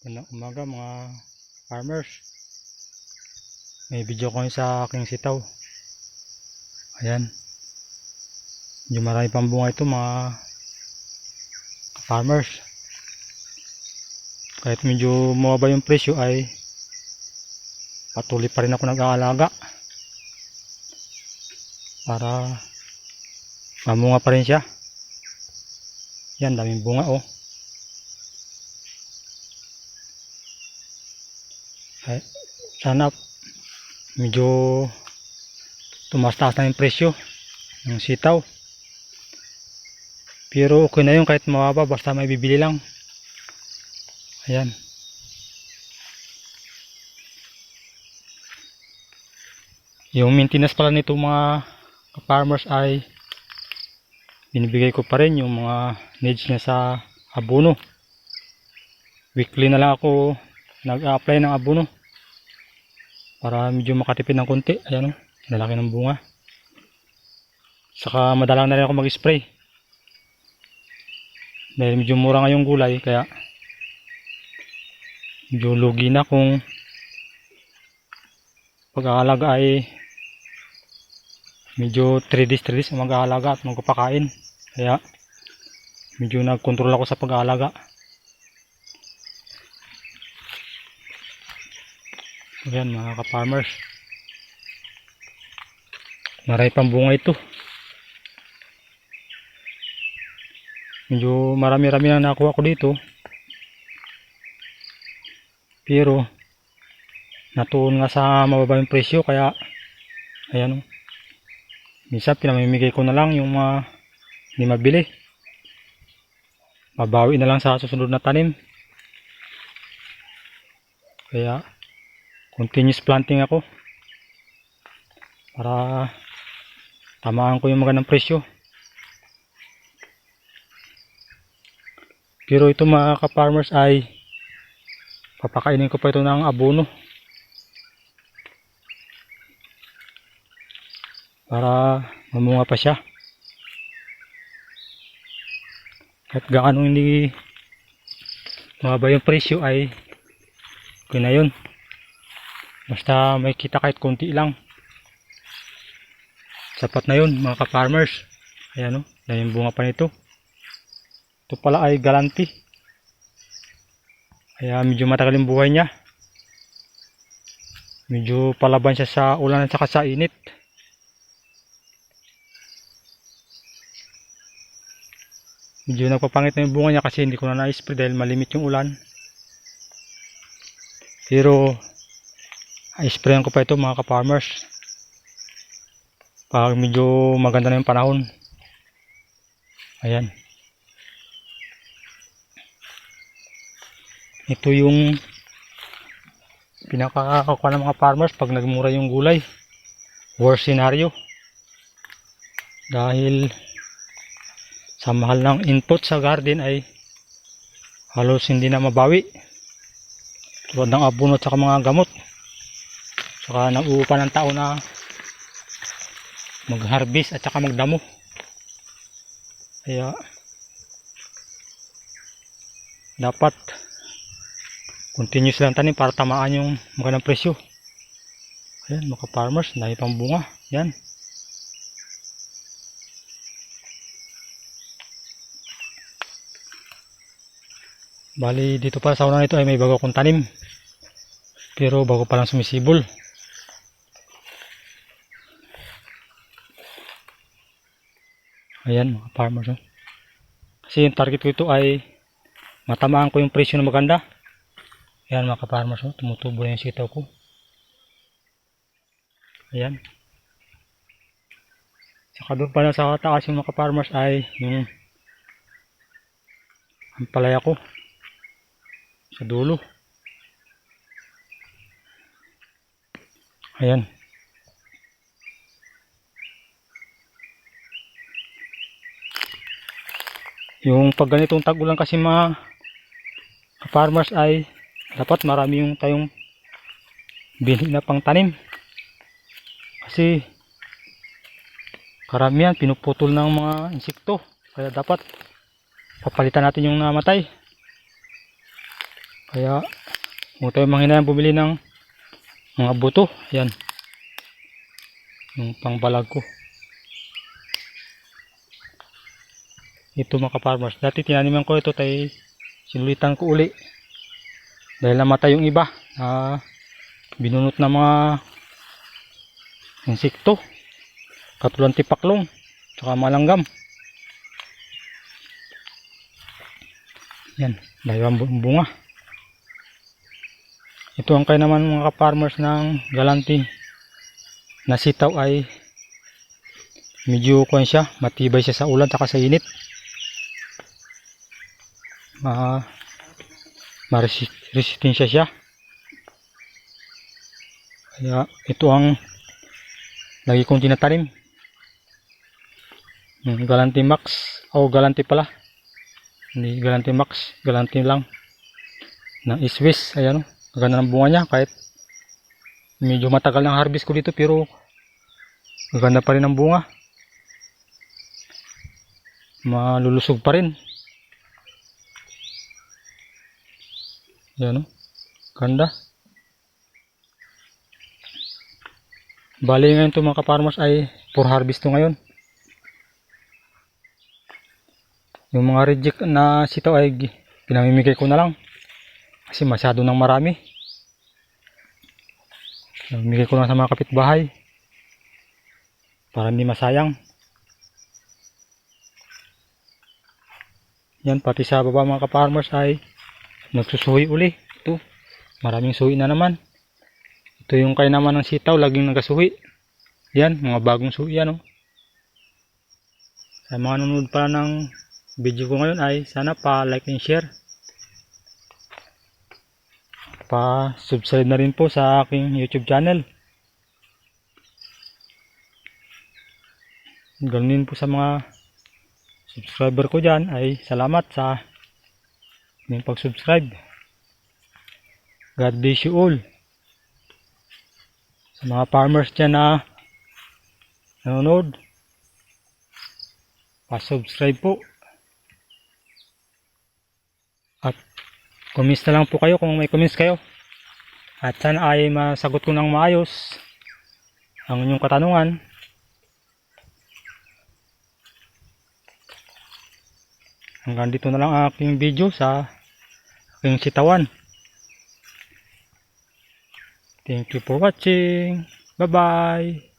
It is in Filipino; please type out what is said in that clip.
Magandang umaga mga farmers. May video ko sa aking sitaw. Ayan. Medyo marami pang bunga ito mga farmers. Kahit medyo mababa yung presyo ay patuloy pa rin ako nag-aalaga. Para mamunga pa rin siya. Yan, daming bunga oh. Ay, sana medyo tumaas-taas na yung presyo ng sitaw. Pero okay na yun kahit mababa basta may bibili lang. Ayan. Yung maintenance pala nito mga farmers ay binibigay ko pa rin yung mga needs niya sa abono. Weekly na lang ako nag-apply ng abono para medyo makatipid ng konti. Ayan o, lalaki ng bunga. Saka madalang na rin ako mag-spray. Dahil medyo mura nga yung gulay kaya medyo lugi na kung pag-aalaga ay medyo 3 days 3 days mag-aalaga at magpapakain. Kaya medyo nag-control ako sa pag-aalaga Ayan mga ka-farmers. Maray pang bunga ito. Medyo marami-rami na nakuha ko dito. Pero natuon nga sa mababa yung presyo kaya ayan o. Minsan pinamimigay ko na lang yung mga hindi mabili. Mabawi na lang sa susunod na tanim. Kaya continuous planting ako. Para tamaan ko yung magandang presyo. Pero ito mga ka-farmers ay papakainin ko pa ito ng abono. Para mamunga pa siya. At gaano hindi mababa yung presyo ay okay na yun Basta may kita kahit konti lang. Sapat na yun mga ka-farmers. Ayan o, daming bunga pa nito. Ito pala ay galanti. Kaya medyo matagal yung buhay niya. Medyo palaban siya sa ulan at saka sa init. Medyo nagpapangit na yung bunga niya kasi hindi ko na na-spray dahil malimit yung ulan. Pero i-sprayan ko pa ito mga ka-farmers. Pag medyo maganda na yung panahon. Ayan. Ito yung pinakakakuha ng mga farmers pag nagmura yung gulay. Worst scenario. Dahil sa mahal ng input sa garden ay halos hindi na mabawi. Tulad ng abono at mga gamot saka nag-uupa ng tao na mag-harvest at saka magdamo. Kaya dapat continuous lang tanim para tamaan yung magandang presyo. Ayan mga farmers dahil pang bunga. Yan bali dito pa sa una nito ay may bago kong tanim. Pero bago pa lang sumisibol Ayan mga farmers. Oh. Kasi yung target ko ito ay matamaan ko yung presyo na maganda. Ayan mga farmers. Oh. Tumutubo na yung sitaw ko. Ayan. Saka doon pala sa taas yung mga farmers ay yung ang palaya ko sa dulo. Ayan. Yung pag ganitong tag-ulan kasi mga farmers ay dapat marami yung tayong bili na pang tanim. Kasi karamihan pinuputol ng mga insekto. Kaya dapat papalitan natin yung namatay. Kaya, huwag tayo manghinayang bumili ng mga buto. Yan. Yung pangbalag ko. Ito mga farmers Dati tinaniman ko ito tay sinulitan ko uli. Dahil namatay yung iba. na binunot na mga insekto. Katulad tipaklong. Tsaka malanggam. Yan. Dahil bunga. Ito ang kaya naman mga farmers ng galanti na sitaw ay medyo kuwan siya, matibay siya sa ulan at sa init. Ma ma-resistensya siya. Kaya ito ang lagi kong tinatanim. Yung Galanti Max o Galanti pala. Hindi Galanti Max, Galanti lang. Na Swiss, ayan o. Maganda ng bunga niya kahit medyo matagal ng harvest ko dito pero maganda pa rin ang bunga. Malulusog pa rin. Yan o. Ganda. Bali ngayon ito mga kaparmers ay for harvest to ngayon. Yung mga reject na sitaw ay pinamimigay ko na lang. Kasi masyado nang marami. Namimigay ko lang sa mga kapitbahay. Para hindi masayang. Yan, pati sa baba mga kaparmers ay nagsusuhi uli. Ito, maraming suhi na naman. Ito yung kaya naman ng sitaw, laging nagasuhi. Yan, mga bagong suhi yan. Oh. Sa mga nanonood pa ng video ko ngayon ay sana pa like and share. Pa subscribe na rin po sa aking YouTube channel. Ganun po sa mga subscriber ko dyan ay salamat sa inyong pag-subscribe. God bless you all. Sa mga farmers dyan na nanonood, pa-subscribe po. At comments na lang po kayo kung may comments kayo. At sana ay masagot ko ng maayos ang inyong katanungan. Hanggang dito na lang ang aking video sa aking sitawan. Thank you for watching. Bye-bye.